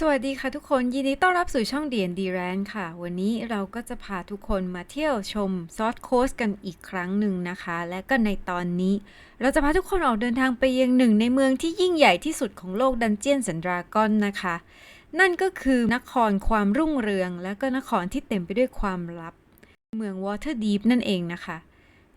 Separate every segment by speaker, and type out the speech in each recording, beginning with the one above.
Speaker 1: สวัสดีค่ะทุกคนยินดีต้อนรับสู่ช่อง D&D Rand ค่ะ วันนี้เราก็จะพาทุกคนมาเที่ยวชมซอสโคสกันอีกครั้งหนึ่งนะคะ และก็ในตอนนี้ เราจะพาทุกคนออกเดินทางไปยังหนึ่งในเมืองที่ยิ่งใหญ่ที่สุดของโลกดันเจียนสันดรากอนนะคะ นั่นก็คือนครความรุ่งเรือง และก็นครที่เต็มไปด้วยความลับ เมือง Waterdeep นั่นเองนะคะ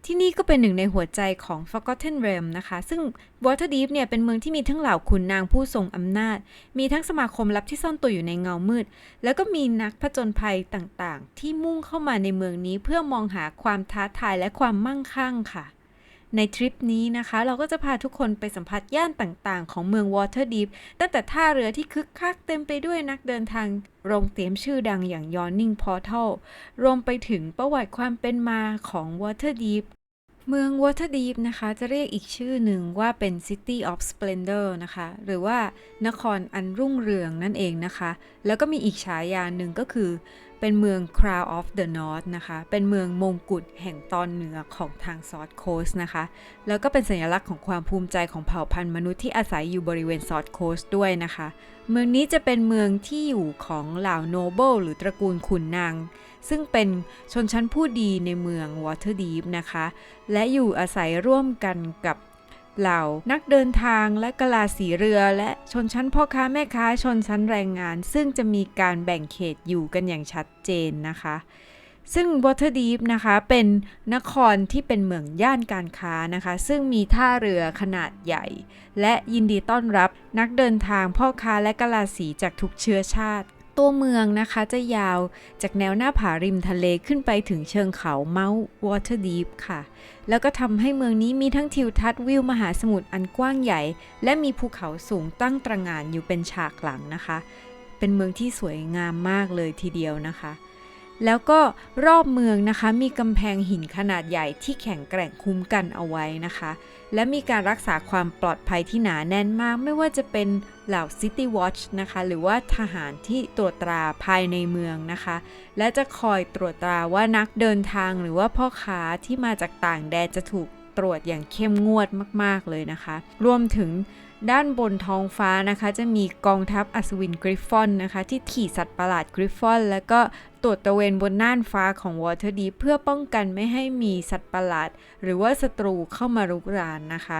Speaker 1: ที่นี่ก็เป็นหนึ่งในหัวใจของ Forgotten Realm นะคะ ซึ่ง Waterdeep เนี่ยเป็นเมืองที่มีทั้งเหล่าขุนนางผู้ทรงอำนาจ มีทั้งสมาคมลับที่ซ่อนตัวอยู่ในเงามืด แล้วก็มีนักผจญภัยต่างๆ ที่มุ่งเข้ามาในเมืองนี้เพื่อมองหาความท้าทายและความมั่งคั่งค่ะ ในทริปนี้นะคะ เราก็จะพาทุกคนไปสัมผัสย่านต่างๆ ของเมือง Waterdeep ตั้งแต่ท่าเรือที่คึกคักเต็มไปด้วยนักเดินทาง โรงเตรียมชื่อดังอย่าง Yawning Portal รวมไปถึงประวัติความเป็นมาของ Waterdeep เมือง Waterdeep นะคะ จะเรียกอีกชื่อหนึ่งว่าเป็น City of Splendor นะคะ หรือว่านครอันรุ่งเรืองนั่นเองนะคะ แล้วก็มีอีกฉายาหนึ่งก็คือ เป็นเมือง Crown of the North นะคะ เป็นเมืองมงกุฎแห่งตอนเหนือของทาง South Coast นะคะ แล้วก็เป็นสัญลักษณ์ของความภูมิใจของเผ่าพันธุ์มนุษย์ที่อาศัยอยู่บริเวณ South Coast ด้วยนะคะ เมืองนี้จะเป็นเมืองที่อยู่ของเหล่าโนเบิลหรือตระกูลขุนนาง ซึ่งเป็นชนชั้นผู้ดีในเมือง Waterdeep นะคะ และอยู่อาศัยร่วมกันกับ เหล่า นักเดินทางและกะลาสีเรือ และชนชั้นพ่อค้าแม่ค้าชนชั้นแรงงาน ซึ่งจะมีการแบ่งเขตอยู่กันอย่างชัดเจนนะคะซึ่ง Waterdeep นะคะเป็นนครที่เป็นเมืองย่านการค้านะคะ ซึ่งมีท่าเรือขนาดใหญ่ และยินดีต้อนรับนักเดินทางพ่อค้าและกะลาสีจากทุกเชื้อชาติ ตัวเมืองนะคะจะยาวจากแนวหน้าผาริมทะเลขึ้นไปถึงเชิงเขาเมาส์วอเตอร์ดีฟค่ะ แล้วก็ทำให้เมืองนี้มีทั้งทิวทัศน์วิวมหาสมุทรอันกว้างใหญ่ และมีภูเขาสูงตั้งตระหง่านอยู่เป็นฉากหลังนะคะ เป็นเมืองที่สวยงามมากเลยทีเดียวนะคะ แล้วก็รอบเมืองนะคะ มีกำแพงหินขนาดใหญ่ที่แข็งแกร่งคุ้มกันเอาไว้นะคะ และมีการรักษาความปลอดภัยที่หนาแน่นมาก ไม่ว่าจะเป็นเหล่า City Watch นะคะ หรือว่าทหารที่ตรวจตราภายในเมืองนะคะ และจะคอยตรวจตราว่านักเดินทางหรือว่าพ่อค้าที่มาจากต่างแดนจะถูกตรวจอย่างเข้มงวดมาก ๆ เลยนะคะ รวมถึงด้านบนท้องฟ้านะคะ จะมีกองทัพอัศวินกริฟฟอนนะคะ ที่ขี่สัตว์ประหลาดกริฟฟอน แล้วก็ ตรวจตระเวนบนน่านฟ้าของวอเตอร์ดีเพื่อป้องกันไม่ให้มีสัตว์ประหลาด หรือว่าศัตรูเข้ามารุกรานนะคะ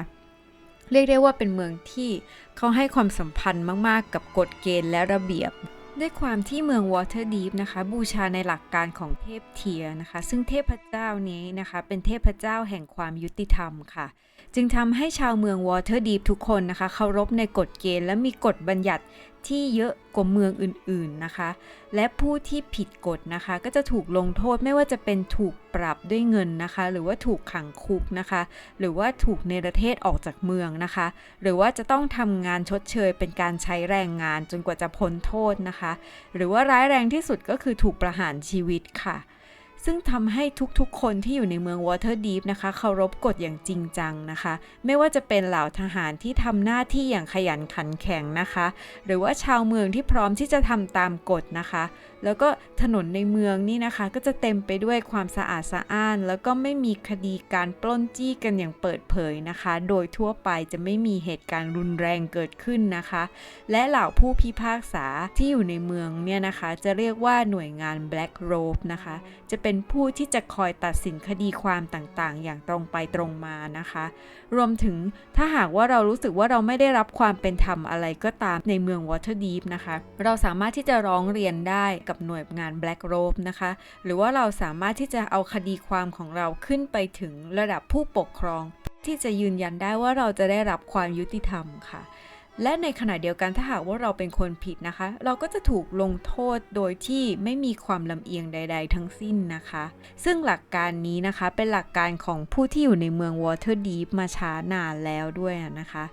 Speaker 1: เรียกได้ว่าเป็นเมืองที่เขาให้ความสัมพันธ์มากๆ กับกฎเกณฑ์และระเบียบ ด้วยความที่เมือง Waterdeep นะคะ บูชาในหลักการของเทพเทียนะคะ ซึ่งเทพเจ้านี้นะคะ เป็นเทพเจ้าแห่งความยุติธรรมค่ะจึงทำให้ชาวเมือง Waterdeep ทุกคนนะคะเคารพในกฎเกณฑ์และมีกฎบัญญัติ ที่เยอะกว่าเมืองอื่นๆนะคะ และผู้ที่ผิดกฎนะคะ ก็จะถูกลงโทษไม่ว่าจะเป็นถูกปรับด้วยเงินนะคะ หรือว่าถูกขังคุกนะคะ หรือว่าถูกเนรเทศออกจากเมืองนะคะ หรือว่าจะต้องทำงานชดเชยเป็นการใช้แรงงานจนกว่าจะพ้นโทษนะคะ หรือว่าร้ายแรงที่สุดก็คือถูกประหารชีวิตค่ะ ซึ่งทำให้ทุกๆ คนที่อยู่ในเมือง Waterdeep นะคะเคารพกฎอย่างจริงจังนะคะ ไม่ว่าจะเป็นเหล่าทหารที่ทำหน้าที่อย่างขยันขันแข็งนะคะ หรือว่าชาวเมืองที่พร้อมที่จะทำตามกฎนะคะ แล้วก็ถนนในเมืองนี่นะคะ ก็จะเต็มไปด้วยความสะอาดสะอ้าน แล้วก็ไม่มีคดีการปล้นจี้กันอย่างเปิดเผยนะคะ โดยทั่วไปจะไม่มีเหตุการณ์รุนแรงเกิดขึ้นนะคะ และเหล่าผู้พิพากษาที่อยู่ในเมืองเนี่ยนะคะ จะเรียกว่าหน่วยงาน Black Robe นะคะ จะเป็นเป็นผู้ที่จะคอยตัดสินคดีความต่างๆ อย่างตรงไปตรงมานะคะ รวมถึงถ้าหากว่าเรารู้สึกว่าเราไม่ได้รับความเป็นธรรมอะไรก็ตามในเมือง Waterdeep นะคะ เราสามารถที่จะร้องเรียนได้กับหน่วยงาน Black Robe นะคะ หรือว่าเราสามารถที่จะเอาคดีความของเราขึ้นไปถึงระดับผู้ปกครอง ที่จะยืนยันได้ว่าเราจะได้รับความยุติธรรมค่ะ และในขณะเดียวกันถ้าหากว่าเราเป็นคนผิดนะคะ เราก็จะถูกลงโทษโดยที่ไม่มีความลำเอียงใด ๆ ทั้งสิ้นนะคะ ซึ่งหลักการนี้นะคะเป็นหลักการของผู้ที่อยู่ในเมืองวอเตอร์ดีฟมาช้านานแล้วด้วยนะคะ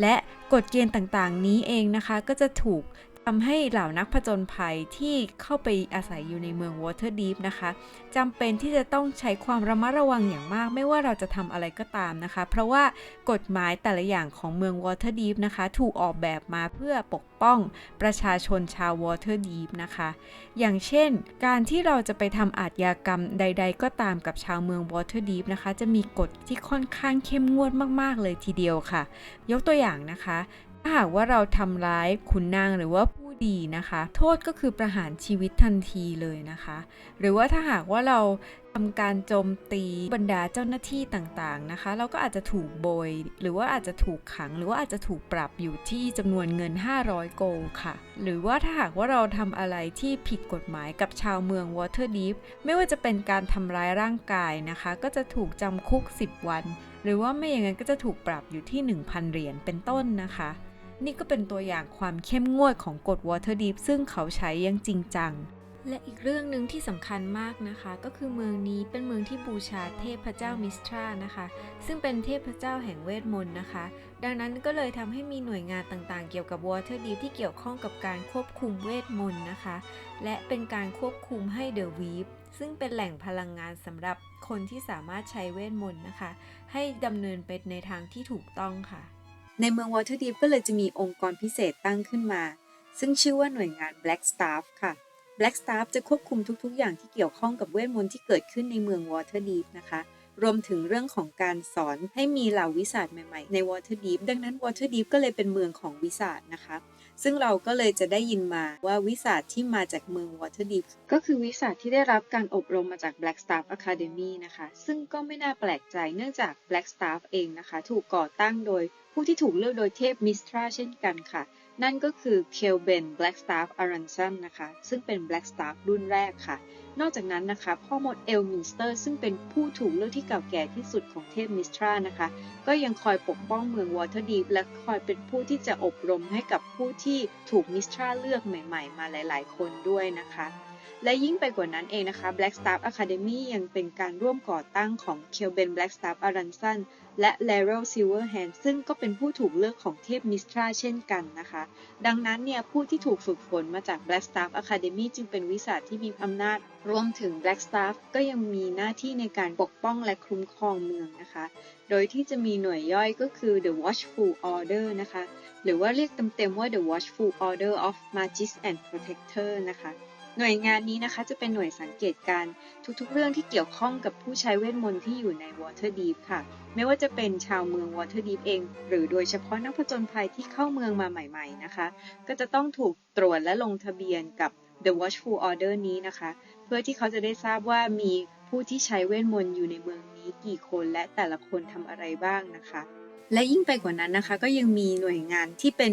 Speaker 1: และกฎเกณฑ์ต่างๆ นี้เองนะคะก็จะถูก ทำให้เหล่านักผจญภัยที่เข้าไปอาศัยอยู่ในเมือง Waterdeep นะคะจำเป็นที่จะต้องใช้ความระมัดระวังอย่างมาก ไม่ว่าเราจะทำอะไรก็ตามนะคะ เพราะว่ากฎหมายแต่ละอย่างของเมือง Waterdeep นะคะ ถูกออกแบบมาเพื่อปกป้องประชาชนชาว Waterdeep นะคะ อย่างเช่น การที่เราจะไปทำอาทยากรรมใด ๆ ก็ตามกับชาวเมือง Waterdeep นะคะ จะมีกฎที่ค่อนข้างเข้มงวดมาก ๆ เลยทีเดียวค่ะ ยกตัวอย่างนะคะ ถ้าหากว่าเราทำร้ายขุนนางหรือว่าผู้ดีนะคะ โทษก็คือประหารชีวิตทันทีเลยนะคะ หรือว่าถ้าหากว่าเราทำการโจมตีบรรดาเจ้าหน้าที่ต่างๆนะคะ เราก็อาจจะถูกโบย หรือว่าอาจจะถูกขัง หรือว่าอาจจะถูกปรับอยู่ที่จำนวนเงิน 500 โกลค่ะ หรือว่าถ้าหากว่าเราทำอะไรที่ผิดกฎหมายกับชาวเมืองวอเตอร์ดีฟไม่ว่าจะเป็นการทำร้ายร่างกายนะคะ ก็จะถูกจำคุก 10 วัน หรือว่าไม่อย่างนั้นก็จะถูกปรับอยู่ที่ 1,000 เหรียญเป็นต้นนะคะ นี่ก็เป็นตัวอย่างความเข้มงวดของกฎ Waterdeep ซึ่งเขาใช้อยังจริงจัง และอีกเรื่องหนึ่งที่สำคัญมากนะคะ ก็คือเมืองนี้เป็นเมืองที่บูชาเทพเจ้ามิสตรานะคะ ซึ่งเป็นเทพเจ้าแห่งเวทมนต์นะคะ ดังนั้นก็เลยทำให้มีหน่วยงานต่างๆ เกี่ยวกับ Waterdeep ที่เกี่ยวข้องกับการควบคุมเวทมนต์นะคะ และเป็นการควบคุมให้ The Weave ซึ่งเป็นแหล่งพลังงานสำหรับคนที่สามารถใช้เวทมนต์นะคะ ให้ดำเนินไปในทางที่ถูกต้องค่ะ
Speaker 2: ในเมืองวอเทอร์ดีฟก็เลยจะมีองค์กรพิเศษตั้งขึ้นมา ซึ่งชื่อว่าหน่วยงาน Black Staff ค่ะ Black Staff จะควบคุมทุกๆ อย่างที่เกี่ยวข้องกับเวทมนต์ที่เกิดขึ้นในเมืองวอเทอร์ดีฟนะคะ รวมถึงเรื่องของการสอนให้มีเหล่าวิสัชใหม่ๆ ในวอเทอร์ดีฟดังนั้นวอเทอร์ดีฟก็เลยเป็นเมืองของวิสัชนะคะ ซึ่งเราก็เลยจะได้ยินมาว่าวิสาที่มาจากเมืองวอเทอร์ดีฟก็คือวิสาที่ได้รับการอบรมมาจาก Black Staff Academy นะคะ ซึ่งก็ไม่น่าแปลกใจเนื่องจาก Black Staff เองนะคะ ถูกก่อตั้งโดยผู้ที่ถูกเลือกโดยเทพมิสตราเช่นกันค่ะ นั่นก็คือเคลเบน Blackstaff Aronson นะคะ ซึ่งเป็น Blackstaff รุ่นแรกค่ะ นอกจากนั้นนะคะ พ่อมดเอลมินสเตอร์ซึ่งเป็นผู้ถูกเลือกที่เก่าแก่ที่สุดของเทพมิสทรานะคะ ก็ยังคอยปกป้องเมืองวอเทอร์ดีฟและคอยเป็นผู้ที่จะอบรมให้กับผู้ที่ถูกมิสทราเลือกใหม่ ๆ มาหลาย ๆ คนด้วยนะคะ และยิ่งไปกว่านั้นเองนะคะ Blackstaff Academy ยังเป็นการร่วมก่อตั้งของ k e l b e n Blackstaff Aronson และ l a r e l Silverhand ซึ่งก็เป็นผู้ถูกเลือกของเทพมิสตราเช่นกันนะคะ ดังนั้นเนี่ยผู้ที่ถูกฝึกฝนมาจาก Blackstaff Academy จึงเป็นวิสาที่มีอำนาจ รวมถึง Blackstaff ก็ยังมีหน้าที่ในการปกป้องและคุ้มครองเมืองนะคะ โดยที่จะมีหน่วยย่อยก็คือ The Watchful Order นะคะ หรือว่าเรียกเต็มๆว่า The Watchful Order of Magus and Protector นะคะ หน่วยงานนี้นะคะจะเป็นหน่วยสังเกตการณ์ทุกๆ เรื่องที่เกี่ยวข้องกับผู้ใช้เวทมนต์ที่อยู่ใน Waterdeep ค่ะ ไม่ว่าจะเป็นชาวเมือง Waterdeep เอง หรือโดยเฉพาะนักผจญภัยที่เข้าเมืองมาใหม่ๆนะคะ ก็จะต้องถูกตรวจและลงทะเบียนกับ The Watchful Order นี้นะคะ เพื่อที่เขาจะได้ทราบว่ามีผู้ที่ใช้เวทมนต์อยู่ในเมืองนี้กี่คนและแต่ละคนทำอะไรบ้างนะคะ และยิ่งไปกว่านั้นนะคะ ก็ยังมีหน่วยงานที่เป็น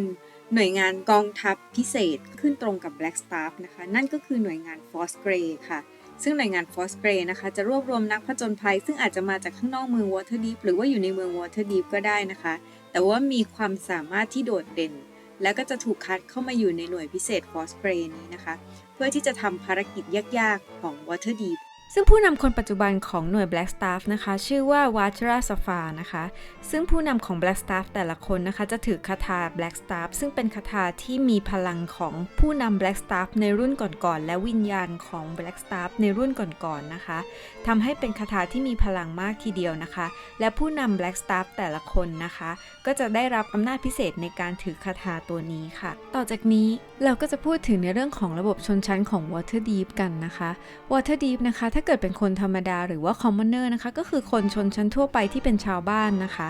Speaker 2: หน่วยงานกองทัพพิเศษขึ้นตรงกับ Black Staff นะคะ นั่นก็คือหน่วยงาน Force Grey ค่ะ ซึ่งหน่วยงาน Force Grey นะคะ จะรวบรวมนักผจญภัย ซึ่งอาจจะมาจากข้างนอกเมือง Waterdeep หรือว่าอยู่ในเมือง Waterdeep ก็ได้นะคะ แต่ว่ามีความสามารถที่โดดเด่น และก็จะถูกคัดเข้ามาอยู่ในหน่วยพิเศษ Force Grey นี้นะคะ เพื่อที่จะทำภารกิจยากๆของ Waterdeep
Speaker 1: ซึ่งผู้นำคนปัจจุบันของหน่วย Black Staff นะคะ ชื่อว่า w a t r a s a f a นะคะ ซึ่งผู้นำของ Black Staff แต่ละคนนะคะ จะถือคาถา Black Staff ซึ่งเป็นคาถาที่มีพลังของผู้นำ Black Staff ในรุ่นก่อนๆ และวิญญาณของ Black Staff ในรุ่นก่อนๆนะคะทำให้เป็นคาถาที่มีพลังมากทีเดียวนะคะ และผู้นำ Black Staff แต่ละคนนะคะ ก็จะได้รับอำนาจพิเศษในการถือคาถาตัวนี้ค่ะ ต่อจากนี้เราก็จะพูดถึงในเรื่องของระบบชนชั้นของ Waterdeep กันนะคะ Waterdeep นะคะถ้าาเกิดเป็นคนธรรมดาหรือว่า Commoner นะคะ ก็คือคนชนชั้นทั่วไปที่เป็นชาวบ้านนะคะ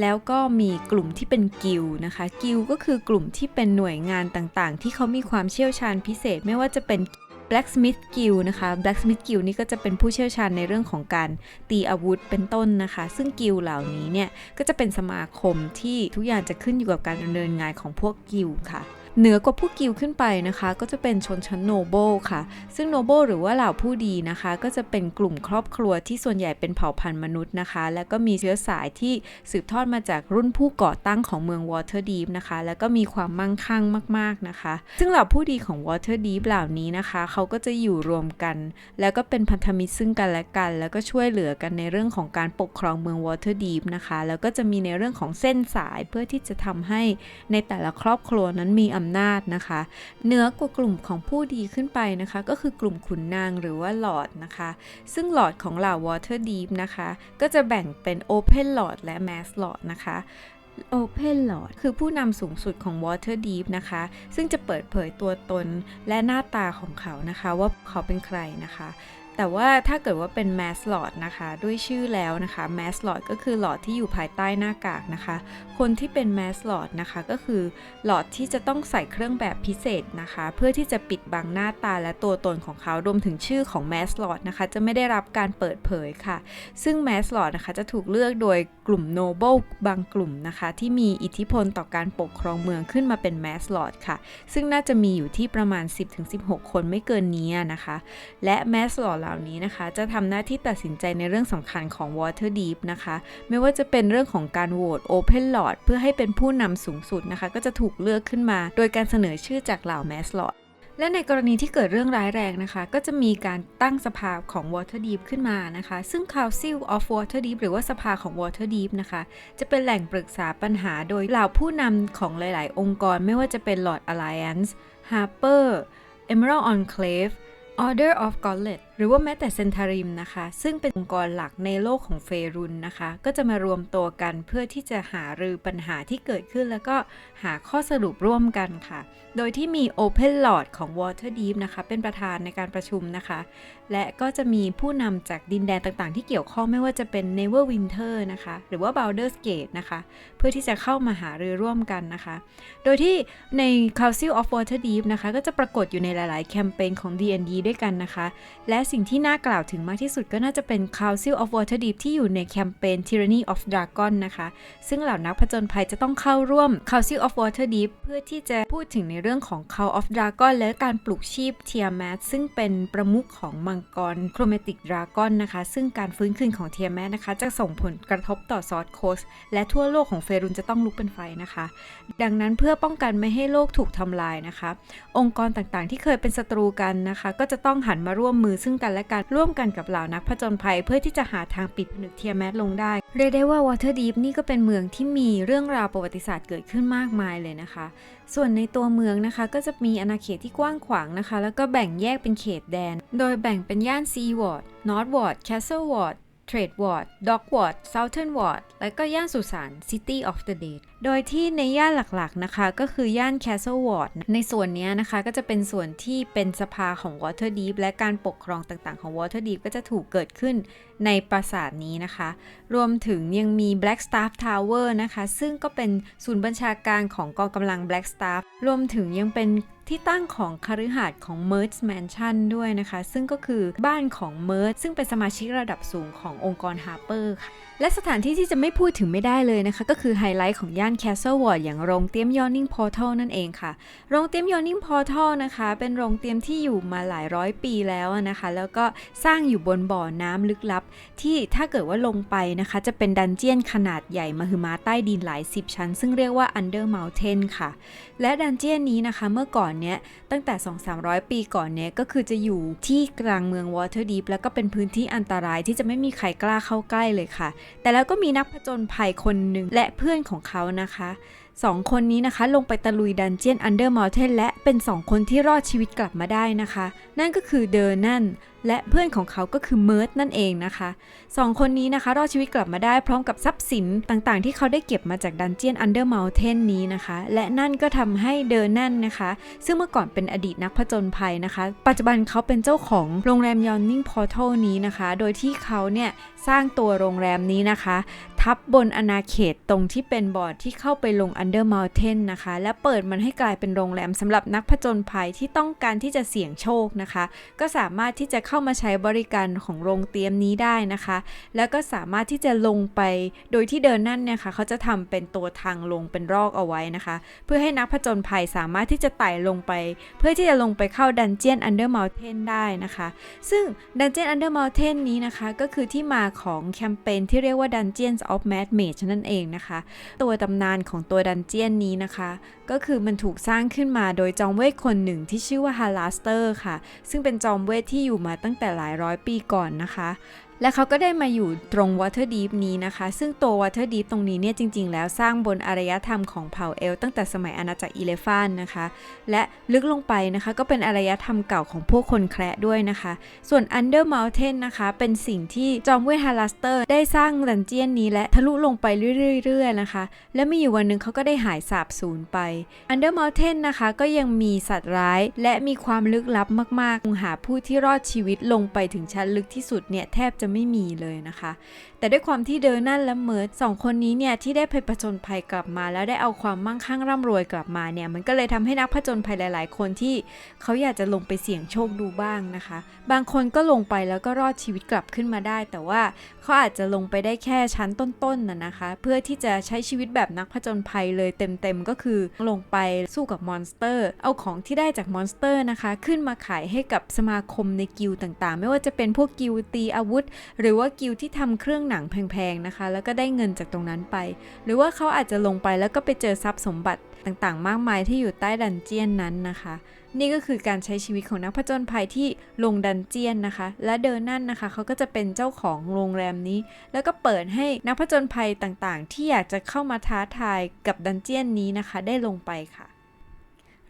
Speaker 1: แล้วก็มีกลุ่มที่เป็นกิลนะคะ กิลก็คือกลุ่มที่เป็นหน่วยงานต่างๆ ที่เขามีความเชี่ยวชาญพิเศษ ไม่ว่าจะเป็น Blacksmith Guild นะคะ Blacksmith Guild นี่ก็จะเป็นผู้เชี่ยวชาญในเรื่องของการตีอาวุธเป็นต้นนะคะ ซึ่งกิลเหล่านี้เนี่ย ก็จะเป็นสมาคมที่ทุกอย่างจะขึ้นอยู่กับการดำเนินงานของพวกกิลค่ะ เหนือกว่าผู้กิลขึ้นไปนะคะ ก็จะเป็นชนชั้นโนเบิลค่ะ ซึ่งโนเบิลหรือว่าเหล่าผู้ดีนะคะ ก็จะเป็นกลุ่มครอบครัวที่ส่วนใหญ่เป็นเผ่าพันธุ์มนุษย์นะคะ แล้วก็มีเชื้อสายที่สืบทอดมาจากรุ่นผู้ก่อตั้งของเมืองวอเตอร์ดีฟนะคะ แล้วก็มีความมั่งคั่งมาก ๆนะคะ ซึ่งเหล่าผู้ดีของวอเตอร์ดีฟเหล่านี้นะคะ เขาก็จะอยู่รวมกัน แล้วก็เป็นพันธมิตรซึ่งกันและกัน แล้วก็ช่วยเหลือกันในเรื่องของการปกครองเมืองวอเตอร์ดีฟนะคะ แล้วก็จะมีในเรื่องของเส้นสายเพื่อที่จะทำให้ในแต่ละครอบครัวนั้นมีอำนาจนะคะ เหนือกว่ากลุ่มของผู้ดีขึ้นไปนะคะ ก็คือกลุ่มขุนนางหรือว่าหลอดนะคะ ซึ่งหลอดของเหล่า Water Deep นะคะ ก็จะแบ่งเป็น Open Lord และ Mass Lord นะคะ Open Lord คือผู้นำสูงสุดของ Water Deep นะคะ ซึ่งจะเปิดเผยตัวตนและหน้าตาของเขานะคะ ว่าเขาเป็นใครนะคะ แต่ว่าถ้าเกิดว่าเป็น Mass Lord นะคะ ด้วยชื่อแล้วนะคะ Mass Lord ก็คือหลอดที่อยู่ภายใต้หน้ากากนะคะ คนที่เป็น Mass Lord นะคะก็คือหลอดที่จะต้องใส่เครื่องแบบพิเศษนะคะ เพื่อที่จะปิดบังหน้าตาและตัวตนของเขารวมถึงชื่อของ Mass Lord นะคะจะไม่ได้รับการเปิดเผยค่ะ ซึ่ง Mass Lord นะคะจะถูกเลือกโดยกลุ่ม Noble บางกลุ่มนะคะ ที่มีอิทธิพลต่อการปกครองเมืองขึ้นมาเป็น Mass Lord ค่ะ ซึ่งน่าจะมีอยู่ที่ประมาณ 10-16 คนไม่เกินนี้นะคะ และแมสลอเหล่านี้นะคะ จะทำหน้าที่ตัดสินใจในเรื่องสำคัญของ Waterdeep นะคะ ไม่ว่าจะเป็นเรื่องของการโหวต Open Lord เพื่อให้เป็นผู้นำสูงสุดนะคะ ก็จะถูกเลือกขึ้นมา โดยการเสนอชื่อจากเหล่าแมสลอและในกรณีที่เกิดเรื่องร้ายแรงนะคะ ก็จะมีการตั้งสภาของ Waterdeep ขึ้นมานะคะ ซึ่ง Council of Waterdeep หรือว่าสภาของ Waterdeep นะคะ จะเป็นแหล่งปรึกษาปัญหาโดยเหล่าผู้นำของหลาย ๆ องค์กร ไม่ว่าจะเป็น Lord Alliance Harper Emerald Enclave Order of Gauntlet หรือว่าแม้แต่เซนทาริมนะคะ ซึ่งเป็นองค์กรหลักในโลกของเฟรุนนะคะ ก็จะมารวมตัวกันเพื่อที่จะหารือปัญหาที่เกิดขึ้น แล้วก็หาข้อสรุปร่วมกันค่ะ โดยที่มี Open Lord ของ Waterdeep นะคะ เป็นประธานในการประชุมนะคะ และก็จะมีผู้นำจากดินแดนต่างๆ ที่เกี่ยวข้องไม่ว่าจะเป็น Neverwinter นะคะ หรือว่า Baldur's Gate นะคะ เพื่อที่จะเข้ามาหารือร่วมกันนะคะ โดยที่ใน Council of Waterdeep นะคะ ก็จะปรากฏอยู่ในหลาย ๆ แคมเปญของ D&D ด้วยกันนะคะ และสิ่งที่น่ากล่าวถึงมากที่สุดก็น่าจะเป็น Council of Waterdeep ที่อยู่ในแคมเปญ Tyranny of Dragon นะคะ ซึ่งเหล่านักผจญภัยจะต้องเข้าร่วม Council of Waterdeep เพื่อที่จะพูดถึงในเรื่องของ Call of Dragon และการปลุกชีพ Tiamat ซึ่งเป็นประมุขของมังกร Chromatic Dragon นะคะ ซึ่งการฟื้นคืนของ Tiamat นะคะ จะส่งผลกระทบต่อ Sword Coast และทั่วโลกของเฟรุนจะต้องลุกเป็นไฟนะคะ ดังนั้นเพื่อป้องกันไม่ให้โลกถูกทำลายนะคะ องค์กรต่างๆ ที่เคยเป็นศัตรูกันนะคะ ก็จะต้องหันมาร่วมมือซึ่งกันและกันร่วมกันกับเหล่านักผจญภัย เพื่อที่จะหาทางปิดผนึกเทียแมสลงได้ เรียกได้ว่า Waterdeep นี่ก็เป็นเมืองที่มีเรื่องราวประวัติศาสตร์เกิดขึ้นมากมายเลยนะคะ ส่วนในตัวเมืองนะคะ ก็จะมีอาณาเขตที่กว้างขวางนะคะ แล้วก็แบ่งแยกเป็นเขตแดน โดยแบ่งเป็นย่าน Sea Ward North Ward Castle Ward Trade Ward Dock Ward Southern Ward และก็ย่านสุสาน City of the Dead โดยที่ในย่านหลักๆนะคะ ก็คือย่าน Castle Ward ในส่วนนี้นะคะก็จะเป็นส่วนที่เป็นสภาของ Waterdeep และการปกครองต่างๆของ Waterdeep ก็จะถูกเกิดขึ้นในปราสาทนี้นะคะ รวมถึงยังมี Blackstaff Tower นะคะ ซึ่งก็เป็นศูนย์บัญชาการของกองกำลัง Blackstaff รวมถึงยังเป็นที่ตั้งของคฤหาสน์ของ Merge Mansion ด้วยนะคะ ซึ่งก็คือบ้านของ Merge ซึ่งเป็นสมาชิกระดับสูงขององค์กร Harper ค่ะ และสถานที่ที่จะไม่พูดถึงไม่ได้เลยนะคะ ก็คือไฮไลท์ของย่าน Castle Ward อย่างโรงเตรียม Yawning Portal นั่นเองค่ะ โรงเตรียม Yawning Portal นะคะ เป็นโรงเตรียมที่อยู่มาหลายร้อยปีแล้วนะคะ แล้วก็สร้างอยู่บนบ่อน้ำลึกลับ ที่ถ้าเกิดว่าลงไปนะคะ จะเป็นดันเจียนขนาดใหญ่มหึมาใต้ดินหลายสิบชั้น ซึ่งเรียกว่า Under Mountain ค่ะ และดันเจียนนี้นะคะเมื่อก่อนเนี้ยตั้งแต่ 2-300 ปีก่อนเนี้ยก็คือจะอยู่ที่กลางเมือง Waterdeep แล้วก็เป็นพื้นที่อันตรายที่จะไม่มีใครกล้าเข้าใกล้เลยค่ะ แต่แล้วก็มีนักผจญภัยคนหนึ่งและเพื่อนของเขานะคะสองคนนี้นะคะลงไปตะลุยดันเจียน Under Mountain และเป็นสองคนที่รอดชีวิตกลับมาได้นะคะ นั่นก็คือเดอร์นันและเพื่อนของเขาก็คือเมิร์ดนั่นเองนะคะสองคนนี้นะคะรอดชีวิตกลับมาได้พร้อมกับทรัพย์สินต่างๆ ที่เขาได้เก็บมาจากดันเจียน Under Mountain นี้นะคะ และนั่นก็ทำให้เดอร์นันนะคะ ซึ่งเมื่อก่อนเป็นอดีตนักผจญภัยนะคะ ปัจจุบันเขาเป็นเจ้าของโรงแรมยอนนิงพอร์ทัลนี้นะคะ โดยที่เขาเนี่ยสร้างตัวโรงแรมนี้นะคะ ทับบนอาณาเขตตรงที่เป็นบอร์ดที่เข้าไปลง Under Mountain นะคะ และเปิดมันให้กลายเป็นโรงแรมสำหรับนักผจญภัยที่ต้องการที่จะเสี่ยงโชคนะคะ ก็สามารถที่จะเข้ามาใช้บริการของโรงเตรียมนี้ได้นะคะ แล้วก็สามารถที่จะลงไปโดยที่เดินนั่นเนี่ยค่ะเขาจะทำเป็นตัวทางลงเป็นรอกเอาไว้นะคะ เพื่อให้นักผจญภัยสามารถที่จะไต่ลงไป เพื่อที่จะลงไปเข้าดันเจียน Under Mountain ได้นะคะ ซึ่ง Dungeon Under Mountain นี้นะคะ ก็คือที่มาของแคมเปญที่เรียกว่า Dungeons of Mad Mage นั่นเองนะคะ ตัวตำนานของตัวดันเจียนนี้นะคะ ก็คือมันถูกสร้างขึ้นมาโดยจอมเวทคนหนึ่งที่ชื่อว่าฮาลาสเตอร์ค่ะ ซึ่งเป็นจอมเวทที่อยู่มาตั้งแต่หลายร้อยปีก่อนนะคะ และเขาก็ได้มาอยู่ตรง Water Deep นี้นะคะ ซึ่งตัว Water Deep ตรงนี้เนี่ยจริง ๆ แล้วสร้างบนอารยธรรมของเผ่าเอล ตั้งแต่สมัยอาณาจักรอีเลฟานนะคะ และลึกลงไปนะคะก็เป็นอารยธรรมเก่าของพวกคนแคระด้วยนะคะ ส่วน Under Mountain นะคะเป็นสิ่งที่จอมเวทฮาลัสเตอร์ได้สร้างดันเจียนนี้และทะลุลงไปเรื่อยๆนะคะ และมีอยู่วันหนึ่งเขาก็ได้หายสาบสูญไป Under Mountain นะคะก็ยังมีสัตว์ร้าย และมีความลึกลับมากๆหาผู้ที่รอดชีวิตลงไปถึงชั้นลึกที่สุดเนี่ยแทบจะไม่มีเลยนะคะ แต่ด้วยความที่เดินนั่นและเมิร์ดสองคนนี้เนี่ยที่ได้ไปผจญภัยกลับมา แล้วได้เอาความมั่งคั่งร่ำรวยกลับมาเนี่ยมันก็เลยทำให้นักผจญภัยหลาย ๆ คนที่เขาอยากจะลงไปเสี่ยงโชคดูบ้างนะคะ บางคนก็ลงไปแล้วก็รอดชีวิตกลับขึ้นมาได้ แต่ว่าเขาอาจจะลงไปได้แค่ชั้นต้น ๆ น่ะนะคะ เพื่อที่จะใช้ชีวิตแบบนักผจญภัยเลยเต็ม ๆ ก็คือลงไปสู้กับมอนสเตอร์ เอาของที่ได้จากมอนสเตอร์นะคะ ขึ้นมาขายให้กับสมาคมในกิลด์ต่าง ๆ ไม่ว่าจะเป็นพวกกิลด์ตีอาวุธ หรือว่ากิลด์ที่ทำเครื่องหนังแพงๆนะคะ แล้วก็ได้เงินจากตรงนั้นไป หรือว่าเขาอาจจะลงไปแล้วก็ไปเจอทรัพย์สมบัติต่างๆ มากมายที่อยู่ใต้ดันเจียนนั้นนะคะ นี่ก็คือการใช้ชีวิตของนักผจญภัยที่ลงดันเจียนนะคะ และเดินนั่นนะคะเขาก็จะเป็นเจ้าของโรงแรมนี้ แล้วก็เปิดให้นักผจญภัยต่างๆ ที่อยากจะเข้ามาท้าทายกับดันเจียนนี้นะคะ ได้ลงไปค่ะ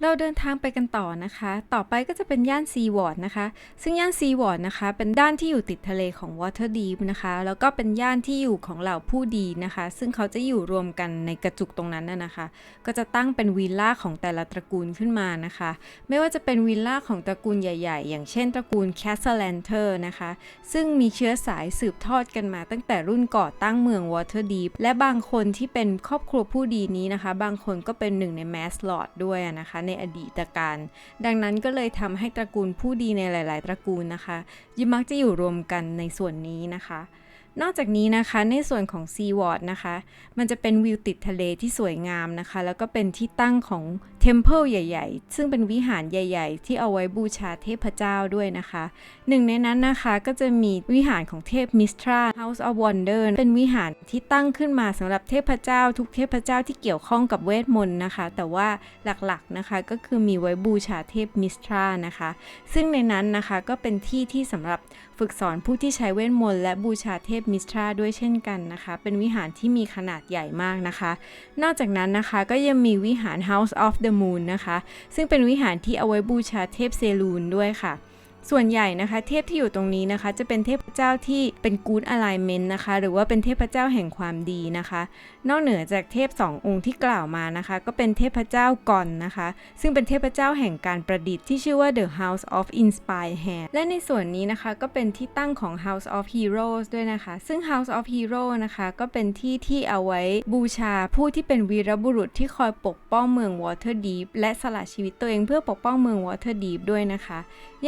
Speaker 1: เราเดินทางไปกันต่อนะคะ ต่อไปก็จะเป็นย่านซีวอร์ดนะคะ ซึ่งย่านซีวอร์ดนะคะ เป็นด้านที่อยู่ติดทะเลของ Water Deep นะคะ แล้วก็เป็นย่านที่อยู่ของเหล่าผู้ดีนะคะ ซึ่งเขาจะอยู่รวมกันในกระจุกตรงนั้นน่ะนะคะ ก็จะตั้งเป็นวิลล่าของแต่ละตระกูลขึ้นมานะคะ ไม่ว่าจะเป็นวิลล่าของตระกูลใหญ่ ๆ อย่างเช่นตระกูล c a s t l a n t e r นะคะ ซึ่งมีเชื้อสายสืบทอดกันมา ตั้งแต่รุ่นก่อตั้งเมือง Waterdeep และบางคนที่เป็นครอบครัวผู้ดีนี้นะคะ บางคนก็เป็นหนึ่งใน Mass Lord ด้วยนะคะในอดีตการ ดังนั้นก็เลยทำให้ตระกูลผู้ดีในหลาย ๆ ตระกูลนะคะยิมักจะอยู่รวมกันในส่วนนี้นะคะนอกจากนี้นะคะในส่วนของซีวอร์ดนะคะ มันจะเป็นวิวติดทะเลที่สวยงามนะคะ แล้วก็เป็นที่ตั้งของเทมเพิลใหญ่ ๆ ซึ่งเป็นวิหารใหญ่ ๆ ที่เอาไว้บูชาเทพเจ้าด้วยนะคะ หนึ่งในนั้นนะคะก็จะมีวิหารของเทพมิสทรา House of Wonder เป็นวิหารที่ตั้งขึ้นมาสำหรับเทพเจ้า ทุกเทพเจ้าที่เกี่ยวข้องกับเวทมนต์นะคะ แต่ว่าหลักๆนะคะก็คือมีไว้บูชาเทพมิสทรานะคะ ซึ่งในนั้นนะคะก็เป็นที่ที่สำหรับฝึกสอนผู้ที่ใช้เวทมนต์และบูชาเทพมิสทราด้วยเช่นกันนะคะ เป็นวิหารที่มีขนาดใหญ่มากนะคะ นอกจากนั้นนะคะก็ยังมีวิหาร House of the Moon นะคะ ซึ่งเป็นวิหารที่เอาไว้บูชาเทพเซลูนด้วยค่ะ ส่วนใหญ่นะคะ เทพที่อยู่ตรงนี้นะคะ จะเป็นเทพเจ้าที่เป็น good alignment นะคะ หรือว่าเป็นเทพเจ้าแห่งความดีนะคะ นอกเหนือจากเทพสององค์ที่กล่าวมานะคะ ก็เป็นเทพเจ้ากอนนะคะ ซึ่งเป็นเทพเจ้าแห่งการประดิษฐ์ที่ชื่อว่า The House of Inspired Hand และในส่วนนี้นะคะก็เป็นที่ตั้งของ House of Heroes ด้วยนะคะ ซึ่ง House of Hero นะคะก็เป็นที่ที่เอาไว้บูชาผู้ที่เป็นวีรบุรุษที่คอยปกป้องเมือง Waterdeep และสละชีวิตตัวเองเพื่อปกป้องเมือง Waterdeep ด้วยนะคะ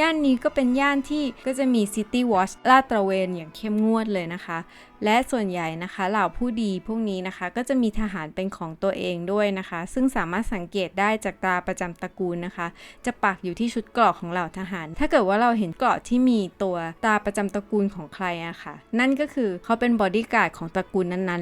Speaker 1: ย่านนี้ก็เป็นย่านที่ก็จะมี City Watch ลาดตระเวนอย่างเข้มงวดเลยนะคะ และส่วนใหญ่นะคะเหล่าผู้ดีพวกนี้นะคะ ก็จะมีทหารเป็นของตัวเองด้วยนะคะ ซึ่งสามารถสังเกตได้จากตราประจำตระกูลนะคะ จะปักอยู่ที่ชุดเกราะของเหล่าทหาร ถ้าเกิดว่าเราเห็นเกราะที่มีตัวตราประจำตระกูลของใครอะค่ะ นั่นก็คือเขาเป็นบอดี้การ์ดของตระกูลนั้นๆ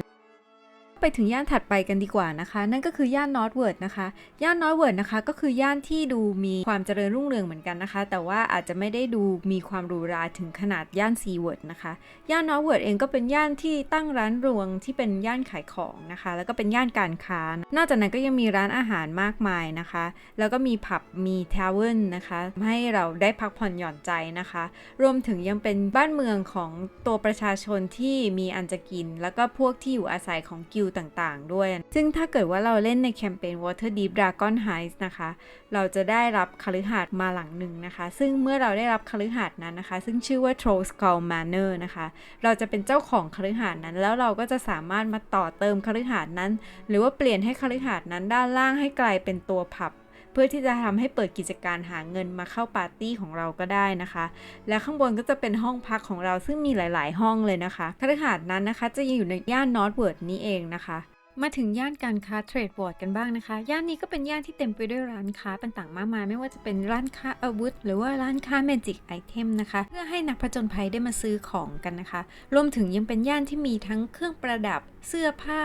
Speaker 1: ไปถึงย่านถัดไปกันดีกว่านะคะ นั่นก็คือย่านนอร์ทเวิร์ดนะคะ ย่านนอร์ทเวิร์ดนะคะ ก็คือย่านที่ดูมีความเจริญรุ่งเรืองเหมือนกันนะคะ แต่ว่าอาจจะไม่ได้ดูมีความหรูหราถึงขนาดย่านซีเวิร์ดนะคะ ย่านนอร์ทเวิร์ดเองก็เป็นย่านที่ตั้งร้านรวงที่เป็นย่านขายของนะคะ แล้วก็เป็นย่านการค้า นอกจากนั้นก็ยังมีร้านอาหารมากมายนะคะ แล้วก็มีผับ มีทาวเวิลนะคะ ให้เราได้พักผ่อนหย่อนใจนะคะ รวมถึงยังเป็นบ้านเมืองของตัวประชาชนที่มีอันจะกิน แล้วก็พวกที่อยู่อาศัยของกิลต่างๆ ด้วย ซึ่งถ้าเกิดว่าเราเล่นในแคมเปญ Waterdeep Dragon Heist นะคะ เราจะได้รับคฤหาสน์มาหลังหนึ่งนะคะ ซึ่งเมื่อเราได้รับคฤหาสน์นั้นนะคะ ซึ่งชื่อว่า Troll Skull Manor นะคะ เราจะเป็นเจ้าของคฤหาสน์นั้น แล้วเราก็จะสามารถมาต่อเติมคฤหาสน์นั้น หรือว่าเปลี่ยนให้คฤหาสน์นั้นด้านล่างให้กลายเป็นตัวผับ เพื่อที่จะทำให้เปิดกิจการหาเงินมาเข้าปาร์ตี้ของเราก็ได้นะคะ และข้างบนก็จะเป็นห้องพักของเราซึ่งมีหลาย ๆ ห้องเลยนะคะคฤหาสน์นั้นนะคะ จะอยู่ในย่านนอร์ทเวิร์ดนี้เองนะคะมาถึงย่านการค้าเทรดบอร์ดกันบ้างนะคะ ย่านนี้ก็เป็นย่านที่เต็มไปด้วยร้านค้าต่างๆมากมาย ไม่ว่าจะเป็นร้านค้าอาวุธ หรือว่าร้านค้าเมจิกไอเทมนะคะ เพื่อให้นักผจญภัยได้มาซื้อของกันนะคะ รวมถึงยังเป็นย่านที่มีทั้งเครื่องประดับเสื้อผ้า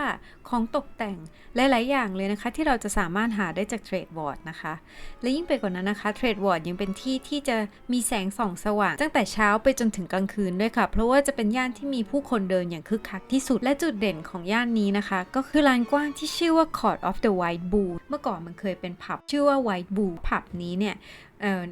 Speaker 1: ของตกแต่งหลาย ๆ อย่างเลยนะคะ ที่เราจะสามารถหาได้จากเทรดวอร์ดนะคะ และยิ่งไปกว่านั้นนะคะเทรดวอร์ดยังเป็นที่ที่จะมีแสงส่องสว่าง ตั้งแต่เช้าไปจนถึงกลางคืนด้วยค่ะ เพราะว่าจะเป็นย่านที่มีผู้คนเดินอย่างคึกคักที่สุดและจุดเด่นของย่านนี้นะคะ ก็คือลานกว้างที่ชื่อว่า Court of the White Bull เมื่อก่อนมันเคยเป็นผับชื่อว่า White Bull ผับนี้เนี่ย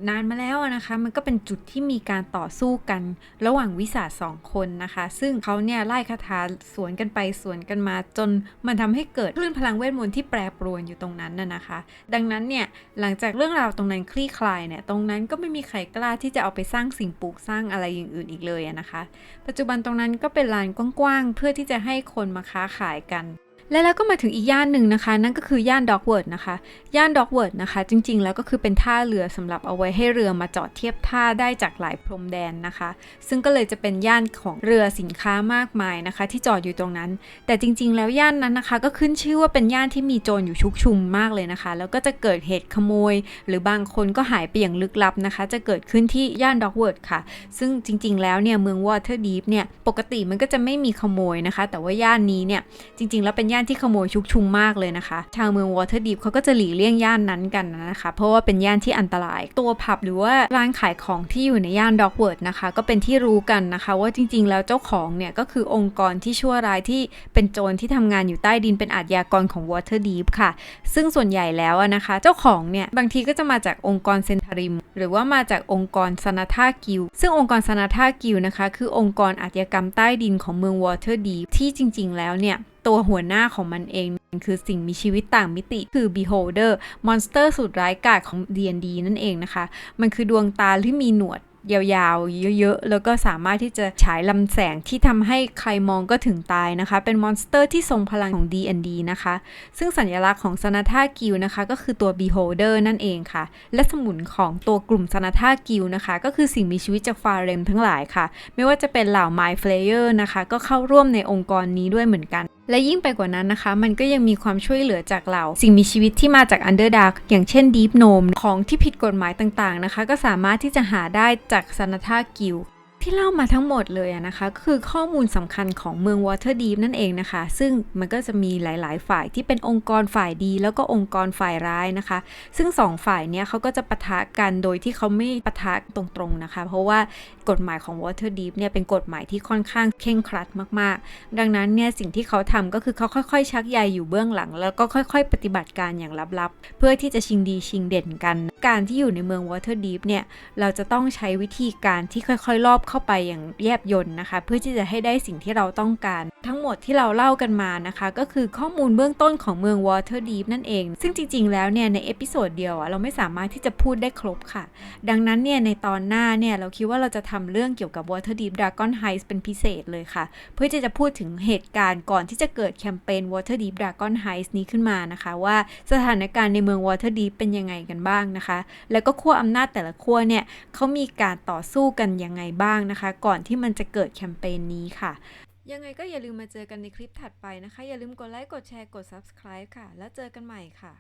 Speaker 1: นานมาแล้วนะคะ มันก็เป็นจุดที่มีการต่อสู้กันระหว่างวิสาสองคนนะคะ ซึ่งเขาเนี่ยไล่คาถาสวนกันไปสวนกันมา จนมันทำให้เกิดคลื่นพลังเวทมนต์ที่แปรปรวนอยู่ตรงนั้นน่ะนะคะ ดังนั้นเนี่ยหลังจากเรื่องราวตรงนั้นคลี่คลายเนี่ยตรงนั้นก็ไม่มีใครกล้าที่จะเอาไปสร้างสิ่งปลูกสร้างอะไรอย่างอื่นอีกเลยนะคะ ปัจจุบันตรงนั้นก็เป็นลานกว้างๆเพื่อที่จะให้คนมาค้าขายกัน และแล้วก็มาถึงอีกย่านหนึ่งนะคะ นั่นก็คือย่านด็อกเวิร์ดนะคะ ย่านด็อกเวิร์ดนะคะ จริงๆ แล้วก็คือเป็นท่าเรือสำหรับเอาไว้ให้เรือมาจอดเทียบท่าได้จากหลายพรมแดนนะคะ ซึ่งก็เลยจะเป็นย่านของเรือสินค้ามากมายนะคะ ที่จอดอยู่ตรงนั้น แต่จริง ๆ แล้วย่านนั้นนะคะ ก็ขึ้นชื่อว่าเป็นย่านที่มีโจรอยู่ชุกชุมมากเลยนะคะ แล้วก็จะเกิดเหตุขโมย หรือบางคนก็หายไปอย่างลึกลับนะคะ จะเกิดขึ้นที่ย่านด็อกเวิร์ดค่ะ ซึ่งจริง ๆ แล้วเนี่ยเมืองวอเตอร์ดีฟเนี่ยปกติมันก็จะไม่มีขโมยนะคะ แต่ว่าย่านนี้เนี่ยจริง ๆ แล้วเป็นย่านที่ขโมยชุกชุมมากเลยนะคะ ชาวเมืองวอเตอร์ดีฟเขาก็จะหลีกเลี่ยงย่านนั้นกันนะคะ เพราะว่าเป็นย่านที่อันตราย ตัวผับหรือว่าร้านขายของที่อยู่ในย่านด็อกเวิร์ดนะคะ ก็เป็นที่รู้กันนะคะ ว่าจริงๆ แล้วเจ้าของเนี่ยก็คือองค์กรที่ชั่วร้ายที่เป็นโจรที่ทำงานอยู่ใต้ดินเป็นอาชญากรของวอเตอร์ดีฟค่ะ ซึ่งส่วนใหญ่แล้วนะคะ เจ้าของเนี่ยบางทีก็จะมาจากองค์กรเซนทาริม หรือว่ามาจากองค์กรซานาธากิลซึ่งองค์กรซานาธากิลนะคะ คือองค์กรอาชญากรรมใต้ดินของเมืองวอเตอร์ดีฟที่จริง ๆ แล้วเนี่ย ตัวหัวหน้าของมันเองคือสิ่งมีชีวิตต่างมิติคือ Beholder มอนสเตอร์สุดร้ายกาจของ D&D นั่นเองนะคะ มันคือดวงตาที่มีหนวดยาวๆ เยอะๆ แล้วก็สามารถที่จะฉายลำแสงที่ทำให้ใครมองก็ถึงตายนะคะ เป็นมอนสเตอร์ที่ทรงพลังของ D&D นะคะ ซึ่งสัญลักษณ์ของซานาธากิลนะคะ ก็คือตัว Beholder นั่นเองค่ะ และสมุนของตัวกลุ่มซานาธากิลนะคะ ก็คือสิ่งมีชีวิตจากฟาเรมทั้งหลายค่ะ ไม่ว่าจะเป็นเหล่า My Flayer นะคะ ก็เข้าร่วมในองค์กรนี้ด้วยเหมือนกัน และยิ่งไปกว่านั้นนะคะ มันก็ยังมีความช่วยเหลือจากเรา สิ่งมีชีวิตที่มาจาก Underdark อย่างเช่นดีฟโนมของที่ผิดกฎหมายต่างๆนะคะ ก็สามารถที่จะหาได้จากซานาธากิล ที่เล่ามาทั้งหมดเลยอะนะคะก็คือข้อมูลสำคัญของเมือง Waterdeep นั่นเองนะคะ ซึ่งมันก็จะมีหลาย ๆ ฝ่ายที่เป็นองค์กรฝ่ายดี แล้วก็องค์กรฝ่ายร้ายนะคะ ซึ่งสองฝ่ายเนี้ยเขาก็จะปะทะกันโดยที่เขาไม่ปะทะตรง ๆ นะคะ เพราะว่ากฎหมายของ Waterdeep เนี่ยเป็นกฎหมายที่ค่อนข้างเคร่งครัดมาก ๆ ดังนั้นเนี่ยสิ่งที่เขาทำก็คือเขาค่อย ๆ ชักใยอยู่เบื้องหลัง แล้วก็ค่อย ๆ ปฏิบัติการอย่างลับ ๆ เพื่อที่จะชิงดีชิงเด่นกัน การที่อยู่ในเมือง Waterdeep เนี่ยเราจะต้องใช้วิธีการที่ค่อยๆลอบเข้าไปอย่างแยบยลนะคะ เพื่อที่จะให้ได้สิ่งที่เราต้องการ ทั้งหมดที่เราเล่ากันมานะคะ ก็คือข้อมูลเบื้องต้นของเมือง Waterdeep นั่นเอง ซึ่งจริง ๆ แล้วเนี่ยในเอพิโซดเดียวอะเราไม่สามารถที่จะพูดได้ครบค่ะ ดังนั้นเนี่ยในตอนหน้าเนี่ยเราคิดว่าเราจะทำเรื่องเกี่ยวกับ Waterdeep Dragon Heist เป็นพิเศษเลยค่ะ เพื่อที่จะพูดถึงเหตุการณ์ก่อนที่จะเกิดแคมเปญ Waterdeep Dragon Heist นี้ขึ้นมานะคะ ว่าสถานการณ์ในเมือง Waterdeep เป็นยังไงกันบ้างนะคะ แล้วก็ขั้วอำนาจแต่ละขั้วเนี่ยเขามีการต่อสู้กันยังไงบ้างนะคะ ก่อนที่มันจะเกิดแคมเปญนี้ค่ะ ยังไงก็อย่าลืมมาเจอกันในคลิปถัดไปนะคะ อย่าลืมกดไลค์กดแชร์กด subscribe ค่ะ แล้วเจอกันใหม่ค่ะ